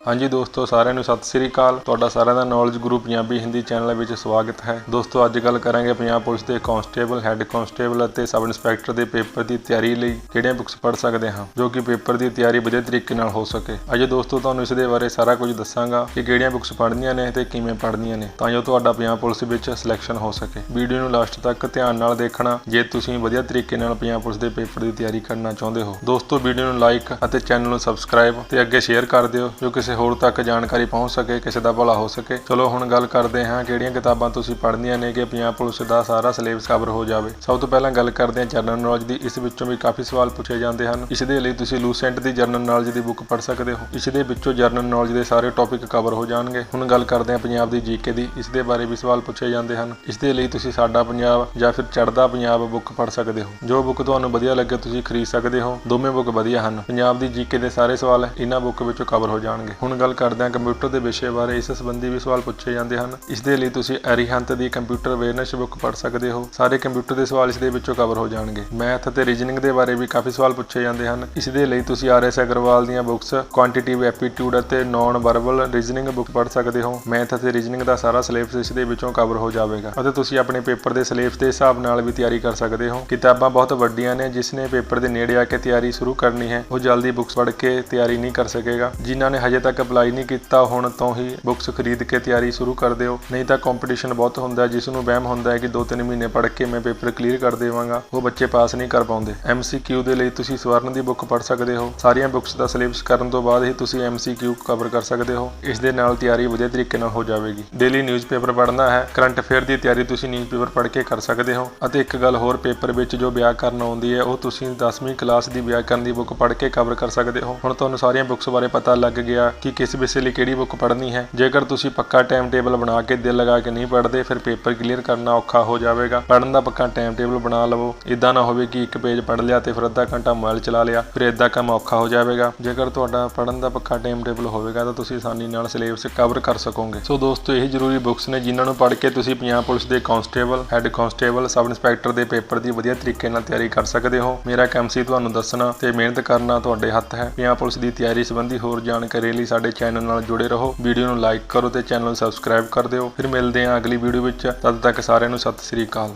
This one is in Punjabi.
ਹਾਂਜੀ ਦੋਸਤੋ, ਸਾਰਿਆਂ ਨੂੰ ਸਤਿ ਸ੍ਰੀ ਅਕਾਲ। ਤੁਹਾਡਾ ਸਾਰਿਆਂ ਦਾ ਨੌਲੇਜ ਗੁਰੂ ਪੰਜਾਬੀ ਹਿੰਦੀ ਚੈਨਲ ਵਿੱਚ ਸਵਾਗਤ ਹੈ। ਦੋਸਤੋ, ਅੱਜ ਗੱਲ ਕਰਾਂਗੇ ਪੰਜਾਬ ਪੁਲਿਸ ਦੇ ਕਾਂਸਟੇਬਲ ਹੈੱਡ ਕਾਂਸਟੇਬਲ ਅਤੇ ਸਬ ਇੰਸਪੈਕਟਰ ਦੇ ਪੇਪਰ ਦੀ ਤਿਆਰੀ ਲਈ ਕਿਹੜੀਆਂ ਬੁੱਕਸ ਪੜ੍ਹ ਸਕਦੇ ਹਾਂ, ਜੋ ਕਿ ਪੇਪਰ ਦੀ ਤਿਆਰੀ ਵਧੀਆ ਤਰੀਕੇ ਨਾਲ ਹੋ ਸਕੇ। ਅੱਜ ਦੋਸਤੋ, ਤੁਹਾਨੂੰ ਇਸ ਦੇ ਬਾਰੇ ਸਾਰਾ ਕੁਝ ਦੱਸਾਂਗਾ ਕਿ ਕਿਹੜੀਆਂ ਬੁੱਕਸ ਪੜ੍ਹਨੀਆਂ ਨੇ ਤੇ ਕਿਵੇਂ ਪੜ੍ਹਨੀਆਂ ਨੇ, ਤਾਂ ਜੋ ਤੁਹਾਡਾ ਪੰਜਾਬ ਪੁਲਿਸ ਵਿੱਚ ਸਿਲੈਕਸ਼ਨ ਹੋ ਸਕੇ। ਵੀਡੀਓ ਨੂੰ ਲਾਸਟ ਤੱਕ ਧਿਆਨ ਨਾਲ ਦੇਖਣਾ, ਜੇ ਤੁਸੀਂ ਵਧੀਆ ਤਰੀਕੇ ਨਾਲ ਪੰਜਾਬ ਪੁਲਿਸ ਦੇ ਪੇਪਰ ਦੀ ਤਿਆਰੀ ਕਰਨਾ ਚਾਹੁੰਦੇ ਹੋ। ਦੋਸਤੋ ਵੀਡੀਓ ਨੂੰ ਲਾਈਕ ਅਤੇ ਚੈਨਲ ਨੂੰ ਸਬਸਕ੍ਰਾਈਬ ਤੇ ਅੱਗੇ ਸ਼ੇਅਰ ਕਰ ਦਿਓ, ਜੋ ਕਿ ਕਿਸੇ ਹੋਰ ਤੱਕ ਜਾਣਕਾਰੀ ਪਹੁੰਚ ਸਕੇ, ਕਿਸੇ ਦਾ ਭਲਾ ਹੋ ਸਕੇ। ਚਲੋ ਹੁਣ ਗੱਲ ਕਰਦੇ ਹਾਂ ਕਿਹੜੀਆਂ ਕਿਤਾਬਾਂ ਤੁਸੀਂ ਪੜ੍ਹਨੀਆਂ ਨੇ ਕਿ ਪੰਜਾਬ ਪੁਲਿਸ ਦਾ ਸਾਰਾ ਸਿਲੇਬਸ ਕਵਰ ਹੋ ਜਾਵੇ। ਸਭ ਤੋਂ ਪਹਿਲਾਂ ਗੱਲ ਕਰਦੇ ਹਾਂ ਜਰਨਲ ਨੌਲੇਜ ਦੀ। ਇਸ ਵਿੱਚੋਂ ਵੀ ਕਾਫੀ ਸਵਾਲ ਪੁੱਛੇ ਜਾਂਦੇ ਹਨ। ਇਸ ਦੇ ਲਈ ਤੁਸੀਂ ਲੂਸੈਂਟ ਦੀ ਜਰਨਲ ਨੌਲੇਜ ਦੀ ਬੁੱਕ ਪੜ੍ਹ ਸਕਦੇ ਹੋ। ਇਸ ਦੇ ਵਿੱਚੋਂ ਜਰਨਲ ਨੌਲੇਜ ਦੇ ਸਾਰੇ ਟੌਪਿਕ ਕਵਰ ਹੋ ਜਾਣਗੇ। ਹੁਣ ਗੱਲ ਕਰਦੇ ਹਾਂ ਪੰਜਾਬ ਦੀ ਜੀਕੇ ਦੀ। ਇਸ ਦੇ ਬਾਰੇ ਵੀ ਸਵਾਲ ਪੁੱਛੇ ਜਾਂਦੇ ਹਨ। ਇਸ ਦੇ ਲਈ ਤੁਸੀਂ ਸਾਡਾ ਪੰਜਾਬ ਜਾਂ ਫਿਰ ਚੜ੍ਹਦਾ ਪੰਜਾਬ ਬੁੱਕ ਪੜ੍ਹ ਸਕਦੇ ਹੋ। ਜੋ ਬੁੱਕ ਤੁਹਾਨੂੰ ਵਧੀਆ ਲੱਗੇ ਤੁਸੀਂ ਖਰੀਦ ਸਕਦੇ ਹੋ। ਦੋਵੇਂ ਬੁੱਕ ਵਧੀਆ ਹਨ। ਪੰਜਾਬ ਦੀ ਜੀਕੇ ਦੇ ਸਾਰੇ ਸਵਾਲ ਇਹਨਾਂ ਬੁੱਕ ਵਿੱਚੋਂ ਕਵਰ ਹੋ ਜਾਣਗੇ। ਹੁਣ ਗੱਲ ਕਰਦੇ ਹਾਂ ਕੰਪਿਊਟਰ ਦੇ ਵਿਸ਼ੇ ਬਾਰੇ, ਇਸ ਸੰਬੰਧੀ ਵੀ ਸਵਾਲ ਪੁੱਛੇ ਜਾਂਦੇ ਹਨ। ਇਸ ਦੇ ਲਈ ਤੁਸੀਂ ਅਰੀਹੰਤ ਦੀ ਕੰਪਿਊਟਰ ਅਵੇਅਰਨੈਸ ਬੁੱਕ ਪੜ੍ਹ ਸਕਦੇ ਹੋ। ਸਾਰੇ ਕੰਪਿਊਟਰ ਦੇ ਸਵਾਲ ਇਸ ਦੇ ਵਿੱਚੋਂ ਕਵਰ ਹੋ ਜਾਣਗੇ। ਮੈਥ ਅਤੇ ਰੀਜਨਿੰਗ ਦੇ ਬਾਰੇ ਵੀ ਕਾਫੀ ਸਵਾਲ ਪੁੱਛੇ ਜਾਂਦੇ ਹਨ। ਇਸ ਦੇ ਲਈ ਤੁਸੀਂ ਆਰ ਐਸ ਅਗਰਵਾਲ ਦੀਆਂ ਬੁੱਕਸ ਕੁਆਂਟੀਟਿਵ ਐਪਟੀਟਿਊਡ ਅਤੇ ਨੌਨ ਵਰਬਲ ਰੀਜਨਿੰਗ ਬੁੱਕ ਪੜ੍ਹ ਸਕਦੇ ਹੋ। ਮੈਥ ਅਤੇ ਰੀਜਨਿੰਗ ਦਾ ਸਾਰਾ ਸਿਲੇਬਸ ਇਸ ਦੇ ਵਿੱਚੋਂ ਕਵਰ ਹੋ ਜਾਵੇਗਾ ਅਤੇ ਤੁਸੀਂ ਆਪਣੇ ਪੇਪਰ ਦੇ ਸਿਲੇਬਸ ਦੇ ਹਿਸਾਬ ਨਾਲ ਵੀ ਤਿਆਰੀ ਕਰ ਸਕਦੇ ਹੋ। ਕਿਤਾਬਾਂ ਬਹੁਤ ਵੱਡੀਆਂ ਨੇ, ਜਿਸ ਨੇ ਪੇਪਰ ਦੇ ਨੇੜੇ ਆ ਕੇ ਤਿਆਰੀ ਸ਼ੁਰੂ ਕਰਨੀ ਹੈ। ਉਹ ਜਲਦੀ ਬੁੱਕਸ ਪੜ੍ਹ ਕੇ ਤਿਆਰੀ ਨਹੀਂ ਕਰ ਸਕੇਗਾ। ਜਿਨ੍ਹਾਂ ਨੇ ਹਜੇ ਤੱਕ ਅਪਲਾਈ ਨਹੀਂ ਕੀਤਾ, ਹੁਣ ਤੋਂ ਹੀ ਬੁੱਕਸ ਖਰੀਦ ਕੇ ਤਿਆਰੀ ਸ਼ੁਰੂ ਕਰ ਦਿਓ। ਨਹੀਂ ਤਾਂ ਕੰਪੀਟੀਸ਼ਨ ਬਹੁਤ ਹੁੰਦਾ ਜਿਸ ਨੂੰ ਵਹਿਮ ਹੁੰਦਾ ਹੈ ਕਿ 2-3 ਮਹੀਨੇ ਪੜ੍ਹ ਕੇ ਮੈਂ ਪੇਪਰ ਕਲੀਅਰ ਕਰ ਦੇਵਾਂਗਾ। ਉਹ ਬੱਚੇ ਪਾਸ ਨਹੀਂ ਕਰ ਪਾਉਂਦੇ। MCQ ਦੇ ਲਈ ਤੁਸੀਂ ਸਵਰਨ ਦੀ ਬੁੱਕ ਪੜ੍ਹ ਸਕਦੇ ਹੋ। ਸਾਰੀਆਂ ਬੁੱਕਸ ਦਾ ਸਿਲੇਬਸ ਕਰਨ ਤੋਂ ਬਾਅਦ ਹੀ ਤੁਸੀਂ MCQ ਕਵਰ ਕਰ ਸਕਦੇ ਹੋ। ਇਸ ਦੇ ਨਾਲ ਤਿਆਰੀ ਵਧੀਆ ਤਰੀਕੇ ਨਾਲ ਹੋ ਜਾਵੇਗੀ। ਡੇਲੀ ਨਿਊਜ਼ਪੇਪਰ ਪੜ੍ਹਨਾ ਹੈ। ਕਰੰਟ ਅਫੇਅਰ ਦੀ ਤਿਆਰੀ ਤੁਸੀਂ ਨਿਊਜ਼ਪੇਪਰ ਪੜ੍ਹ ਕੇ ਕਰ ਸਕਦੇ ਹੋ। ਅਤੇ ਇੱਕ ਗੱਲ ਹੋਰ ਪੇਪਰ ਵਿੱਚ ਜੋ ਵਿਆਕਰਨ ਆਉਂਦੀ ਹੈ, ਉਹ ਤੁਸੀਂ 10ਵੀਂ ਕਲਾਸ ਦੀ ਵਿਆਕਰਨ ਦੀ ਬੁੱਕ ਪੜ੍ਹ ਕੇ ਕਵਰ ਕਰ ਸਕਦੇ ਹੋ। ਹੁਣ ਤੁਹਾਨੂੰ ਸਾਰੀਆਂ ਬੁੱਕਸ ਬਾਰੇ ਪਤਾ ਲੱਗ ਗਿਆ। ਕਿ ਕਿਸ ਵਿਸ਼ੇ ਲਈ ਕਿਹੜੀ ਬੁੱਕ ਪੜ੍ਹਨੀ ਹੈ? ਜੇਕਰ ਤੁਸੀਂ ਪੱਕਾ ਟਾਈਮ ਟੇਬਲ ਬਣਾ ਕੇ ਦਿਲ ਲਗਾ ਕੇ ਨਹੀਂ ਪੜ੍ਹਦੇ, ਫਿਰ ਪੇਪਰ ਕਲੀਅਰ ਕਰਨਾ ਔਖਾ ਹੋ ਜਾਵੇਗਾ। ਪੜ੍ਹਨ ਦਾ ਪੱਕਾ ਟਾਈਮ ਟੇਬਲ ਬਣਾ ਲਵੋ। ਇਦਾਂ ਨਾ ਹੋਵੇ ਕਿ ਇੱਕ ਪੇਜ ਪੜ੍ਹ ਲਿਆ ਤੇ ਫਿਰ ਅੱਧਾ ਘੰਟਾ ਮੋਬਾਈਲ ਚਲਾ ਲਿਆ, ਫਿਰ ਇਦਾਂ ਕੰਮ ਔਖਾ ਹੋ ਜਾਵੇਗਾ। ਜੇਕਰ ਤੁਹਾਡਾ ਪੜ੍ਹਨ ਦਾ ਪੱਕਾ ਟਾਈਮ ਟੇਬਲ ਹੋਵੇਗਾ, ਤਾਂ ਤੁਸੀਂ ਆਸਾਨੀ ਨਾਲ ਸਿਲੇਬਸ ਕਵਰ ਕਰ ਸਕੋਗੇ। ਸੋ ਦੋਸਤੋ, ਇਹ ਜ਼ਰੂਰੀ ਬੁੱਕਸ ਨੇ ਜਿਨ੍ਹਾਂ ਨੂੰ ਪੜ੍ਹ ਕੇ ਤੁਸੀਂ ਪੰਜਾਬ ਪੁਲਿਸ ਦੇ constable head constable sub inspector ਦੇ ਪੇਪਰ ਦੀ ਵਧੀਆ ਤਰੀਕੇ ਨਾਲ ਤਿਆਰੀ ਕਰ ਸਕਦੇ ਹੋ। ਮੇਰਾ ਕੰਮ ਸੀ ਤੁਹਾਨੂੰ ਦੱਸਣਾ ਤੇ ਮਿਹਨਤ ਕਰਨਾ ਤੁਹਾਡੇ ਹੱਥ ਹੈ। ਪੰਜਾਬ ਪੁਲਿਸ ਦੀ ਤਿਆਰੀ ਸੰਬੰਧੀ ਹੋਰ ਜਾਣਕਾਰੀ ਲਈ ਸਾਡੇ ਚੈਨਲ ਨਾਲ ਜੁੜੇ ਰਹੋ। ਵੀਡੀਓ ਨੂੰ ਲਾਈਕ ਕਰੋ ਤੇ ਚੈਨਲ ਨੂੰ ਸਬਸਕ੍ਰਾਈਬ ਕਰ ਦਿਓ। ਫਿਰ ਮਿਲਦੇ ਹਾਂ ਅਗਲੀ ਵੀਡੀਓ ਵਿੱਚ। ਤਦ ਤੱਕ ਸਾਰਿਆਂ ਨੂੰ ਸਤਿ ਸ੍ਰੀ ਅਕਾਲ।